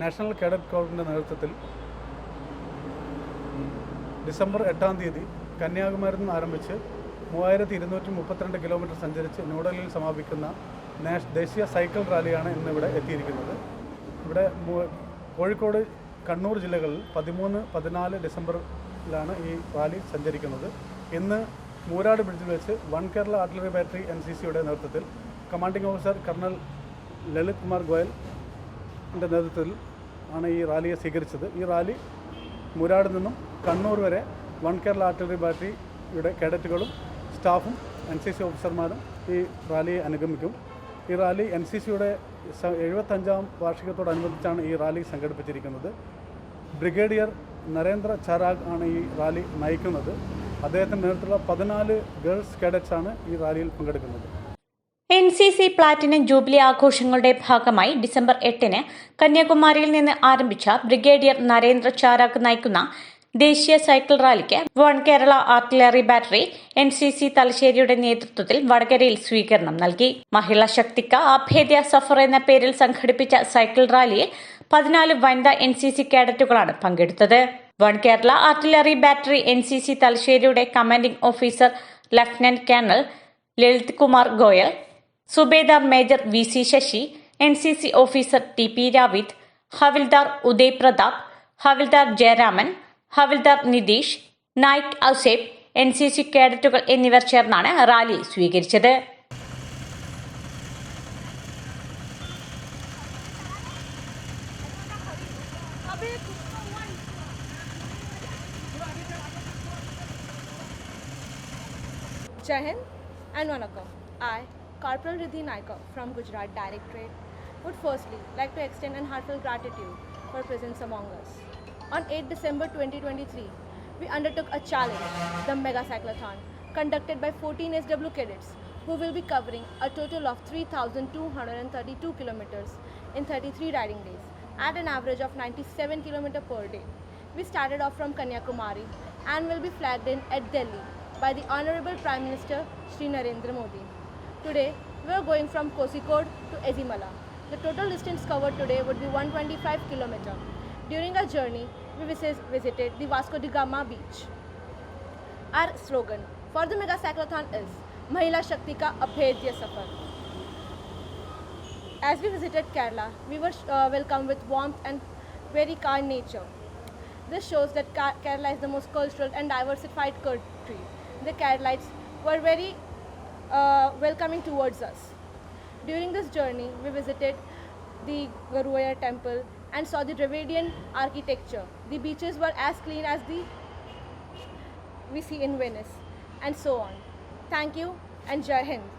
National cadet കോർപ്പിന്റെ നേതൃത്വത്തിൽ December എട്ടാം തീയതി കന്യാകുമാരിയിൽ നിന്ന് ആരംഭിച്ച് മൂവായിരത്തി ഇരുന്നൂറ്റി മുപ്പത്തിരണ്ട് കിലോമീറ്റർ സഞ്ചരിച്ച് ന്യൂഡൽഹിയിൽ സമാപിക്കുന്ന നാഷ് ദേശീയ സൈക്കിൾ റാലിയാണ് ഇന്ന് ഇവിടെ എത്തിയിരിക്കുന്നത്. ഇവിടെ കോഴിക്കോട് കണ്ണൂർ ജില്ലകളിൽ പതിമൂന്ന് പതിനാല് ഡിസംബറിലാണ് ഈ റാലി സഞ്ചരിക്കുന്നത്. ഇന്ന് മൂരാട് ബ്രിഡ്ജിൽ വെച്ച് one Kerala artillery battery N C സിയുടെ നേതൃത്വത്തിൽ commanding officer colonel Lalit Kumar Goyal നേതൃത്വത്തിൽ ആണ് ഈ റാലിയെ സ്വീകരിച്ചത്. ഈ റാലി മുരാട് നിന്നും കണ്ണൂർ വരെ വൺ കേരള ആർട്ടിലറി ബാറ്ററിയുടെ കേഡറ്റുകളും സ്റ്റാഫും എൻ സി സി ഓഫീസർമാരും ഈ റാലിയെ അനുഗമിക്കും. ഈ റാലി എൻ സി സിയുടെ എഴുപത്തഞ്ചാം വാർഷികത്തോടനുബന്ധിച്ചാണ് ഈ റാലി സംഘടിപ്പിച്ചിരിക്കുന്നത്. ബ്രിഗേഡിയർ നരേന്ദ്ര ചരാഗ് ആണ് ഈ റാലി നയിക്കുന്നത്. അദ്ദേഹത്തിന്റെ നേതൃത്വത്തിലുള്ള പതിനാല് ഗേൾസ് കേഡറ്റ്സാണ് ഈ റാലിയിൽ പങ്കെടുക്കുന്നത്. N C C platinum jubilee ആഘോഷങ്ങളുടെ ഭാഗമായി ഡിസംബർ എട്ടിന് കന്യാകുമാരിയിൽ നിന്ന് ആരംഭിച്ച ബ്രിഗേഡിയർ നരേന്ദ്ര ചാരാഗ് നയിക്കുന്ന ദേശീയ സൈക്കിൾ റാലിക്ക് one Kerala artillery battery N C C തലശ്ശേരിയുടെ നേതൃത്വത്തിൽ വടകരയിൽ സ്വീകരണം നൽകി. മഹിളാ ശക്തിക്ക് അഭേദ്യ സഫർ എന്ന പേരിൽ സംഘടിപ്പിച്ച സൈക്കിൾ റാലിയിൽ പതിനാല് വനിതാ എൻ സി സി കേഡറ്റുകളാണ് പങ്കെടുത്തത്. One Kerala artillery battery N C C തലശ്ശേരിയുടെ commanding officer lieutenant colonel Lalit Kumar Goyal Subedar major V C Sasi N C C officer T P Ravid Havildar Uday Pratap Havildar Jayaraman Havildar Nitish Naik Auseb N C C കേഡറ്റുകൾ എന്നിവർ ചേർന്നാണ് rally സ്വീകരിച്ചത്. Jai Hind and Vanakkam. Corporal Riddhi Naika from Gujarat Directorate, would firstly like to extend an heartfelt gratitude for presence among us. On 8 December 2023, we undertook a challenge, the Mega Cyclothon, conducted by 14 SW cadets who will be covering a total of 3,232 kilometers in 33 riding days at an average of 97 km per day. We started off from Kanyakumari and will be flagged in at Delhi by the Honorable Prime Minister Sri Narendra Modi. Today, we are going from Kozhikode to Ezimala. The total distance covered today would be 125 km. During our journey, we visited the Vasco da Gama beach. Our slogan for the Mega Cyclothon is Mahila Shakti Ka Abhedya Safar. As we visited Kerala, we were uh, welcomed with warmth and very kind nature. This shows that Kerala is the most cultural and diversified country. The Keralites were very uh, welcoming towards us. During this journey, we visited the Garuvaya temple and saw the Dravidian architecture. The beaches were as clean as the we see in Venice, and so on. Thank you and Jai Hind.